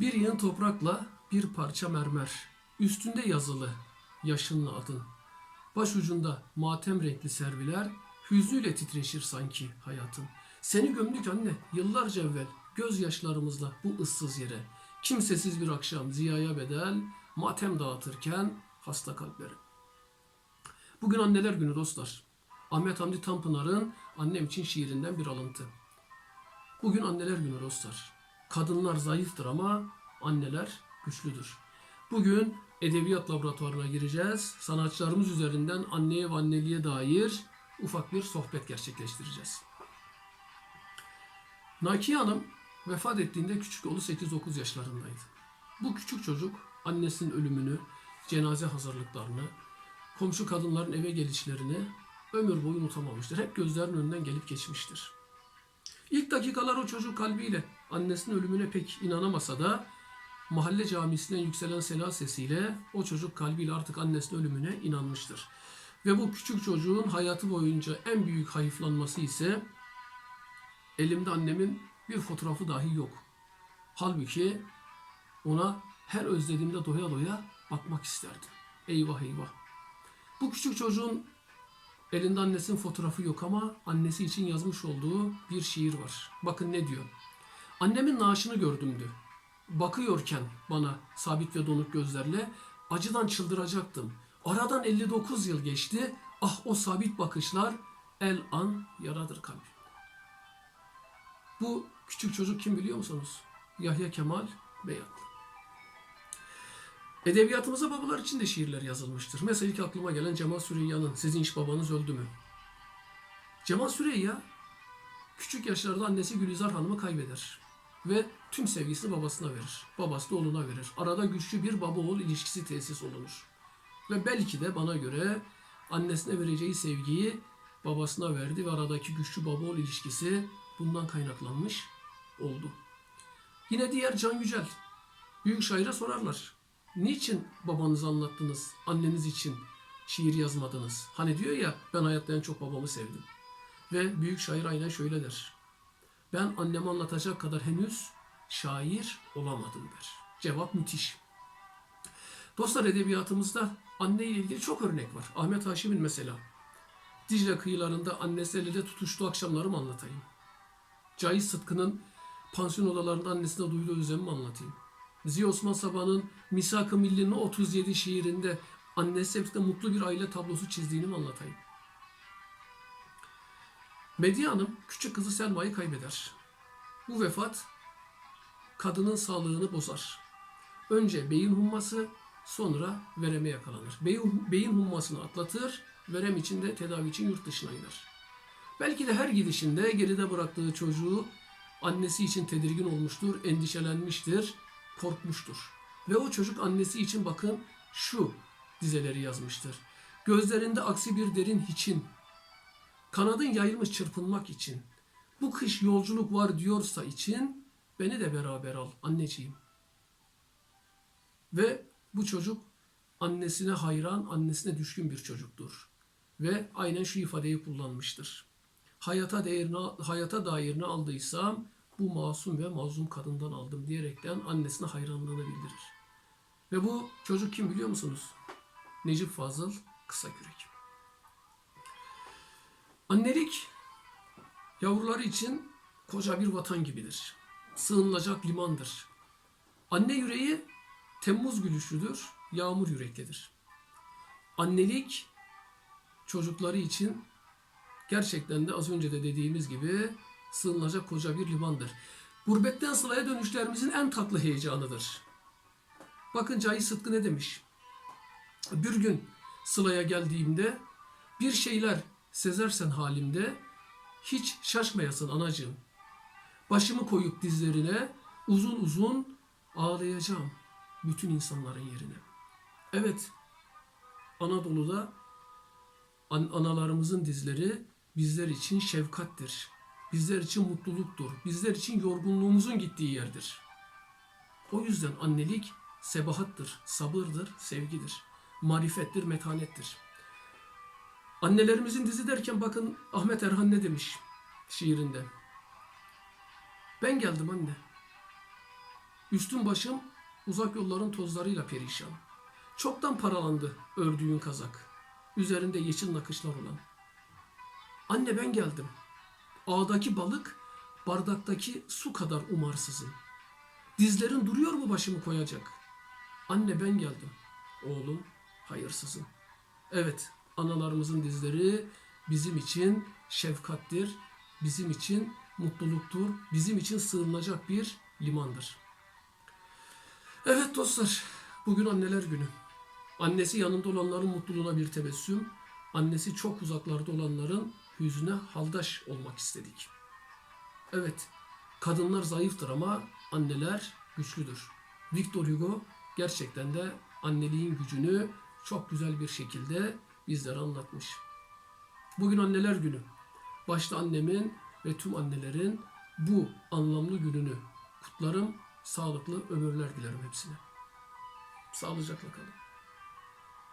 Bir yığın toprakla bir parça mermer. Üstünde yazılı yaşınlı adın. Başucunda matem renkli serviler. Hüznüyle titreşir sanki hayatın. Seni gömdük anne yıllarca evvel gözyaşlarımızla bu ıssız yere. Kimsesiz bir akşam ziyaya bedel matem dağıtırken hasta kalplere. Bugün anneler günü dostlar. Ahmet Hamdi Tanpınar'ın Annem için şiirinden bir alıntı. Bugün anneler günü dostlar. Kadınlar zayıftır ama anneler güçlüdür. Bugün edebiyat laboratuvarına gireceğiz. Sanatçılarımız üzerinden anneye ve anneliğe dair ufak bir sohbet gerçekleştireceğiz. Nakiye Hanım vefat ettiğinde küçük oğlu 8-9 yaşlarındaydı. Bu küçük çocuk annesinin ölümünü, cenaze hazırlıklarını, komşu kadınların eve gelişlerini ömür boyu unutamamıştır. Hep gözlerinin önünden gelip geçmiştir. İlk dakikalar o çocuk kalbiyle annesinin ölümüne pek inanamasa da mahalle camisinden yükselen sela sesiyle o çocuk kalbiyle artık annesinin ölümüne inanmıştır. Ve bu küçük çocuğun hayatı boyunca en büyük hayıflanması ise elimde annemin bir fotoğrafı dahi yok. Halbuki ona her özlediğimde doya doya bakmak isterdim. Eyvah eyvah. Bu küçük çocuğun elinde annesinin fotoğrafı yok ama annesi için yazmış olduğu bir şiir var. Bakın ne diyor. Annemin naaşını gördümdü. Bakıyorken bana sabit ve donuk gözlerle acıdan çıldıracaktım. Aradan 59 yıl geçti. Ah o sabit bakışlar el an yaradır kalbim. Bu küçük çocuk kim biliyor musunuz? Yahya Kemal Beyatlı. Edebiyatımıza babalar için de şiirler yazılmıştır. Mesela ilk aklıma gelen Cemal Süreyya'nın Sizin iş babanız öldü mü? Cemal Süreyya küçük yaşlarda annesi Gülizar Hanım'ı kaybeder. Ve tüm sevgisini babasına verir. Babası da oğluna verir. Arada güçlü bir baba oğul ilişkisi tesis olunur. Ve belki de bana göre annesine vereceği sevgiyi babasına verdi ve aradaki güçlü baba oğul ilişkisi bundan kaynaklanmış oldu. Yine diğer Can Yücel. Büyük şaire sorarlar. Niçin babanızı anlattınız, anneniz için şiir yazmadınız? Hani diyor ya ben hayatta en çok babamı sevdim. Ve büyük şair aynen şöyle der. Ben anneme anlatacak kadar henüz şair olamadım der. Cevap müthiş. Dostlar edebiyatımızda anne ile ilgili çok örnek var. Ahmet Haşim'in mesela. Dicle kıyılarında annesi eliyle tutuştuğu akşamları mı anlatayım? Cahit Sıtkı'nın pansiyon odalarında annesine duyduğu özlemi mi anlatayım? Ziya Osman Sabah'ın Misak-ı Milli'nin 37 şiirinde annesi hepsinde mutlu bir aile tablosu çizdiğini mi anlatayım? Medya Hanım küçük kızı Selma'yı kaybeder. Bu vefat kadının sağlığını bozar. Önce beyin humması sonra vereme yakalanır. Beyin, beyin hummasını atlatır, verem için de tedavi için yurt dışına gider. Belki de her gidişinde geride bıraktığı çocuğu annesi için tedirgin olmuştur, endişelenmiştir, korkmuştur. Ve o çocuk annesi için bakın şu dizeleri yazmıştır. Gözlerinde aksi bir derin hiçin, kanadın yayılmış çırpınmak için, bu kış yolculuk var diyorsa için beni de beraber al anneciğim. Ve bu çocuk annesine hayran, annesine düşkün bir çocuktur. Ve aynen şu ifadeyi kullanmıştır. Hayata değerini, hayata dair ne aldıysam bu masum ve mazlum kadından aldım diyerekten annesine hayranlığını bildirir. Ve bu çocuk kim biliyor musunuz? Necip Fazıl Kısakürek. Annelik yavruları için koca bir vatan gibidir. Sığınılacak limandır. Anne yüreği Temmuz gülüşlüdür, yağmur yüreklidir. Annelik çocukları için gerçekten de az önce de dediğimiz gibi sığınılacak koca bir limandır. Gurbetten sılaya dönüşlerimizin en tatlı heyecanıdır. Bakın Cahit Sıtkı ne demiş? Bir gün sılaya geldiğimde bir şeyler sezersen halimde hiç şaşmayasın anacığım. Başımı koyup dizlerine uzun uzun ağlayacağım bütün insanların yerine. Evet, Anadolu'da an- analarımızın dizleri bizler için şefkattir. Bizler için mutluluktur. Bizler için yorgunluğumuzun gittiği yerdir. O yüzden annelik sebahattır, sabırdır, sevgidir. Marifettir, metanettir. Annelerimizin dizi derken bakın Ahmet Erhan ne demiş şiirinde. Ben geldim anne. Üstüm başım uzak yolların tozlarıyla perişan. Çoktan paralandı ördüğün kazak. Üzerinde yeşil nakışlar olan. Anne ben geldim. Ağdaki balık bardaktaki su kadar umarsızım. Dizlerin duruyor mu başımı koyacak? Anne ben geldim. Oğlum hayırsızım. Evet analarımızın dizleri bizim için şefkattir, bizim için mutluluktur, bizim için sığınılacak bir limandır. Evet dostlar, bugün anneler günü. Annesi yanında olanların mutluluğuna bir tebessüm, annesi çok uzaklarda olanların hüznüne haldaş olmak istedik. Evet, kadınlar zayıftır ama anneler güçlüdür. Victor Hugo gerçekten de anneliğin gücünü çok güzel bir şekilde bizlere anlatmış. Bugün anneler günü. Başta annemin ve tüm annelerin bu anlamlı gününü kutlarım. Sağlıklı ömürler dilerim hepsine. Sağlıcakla kalın.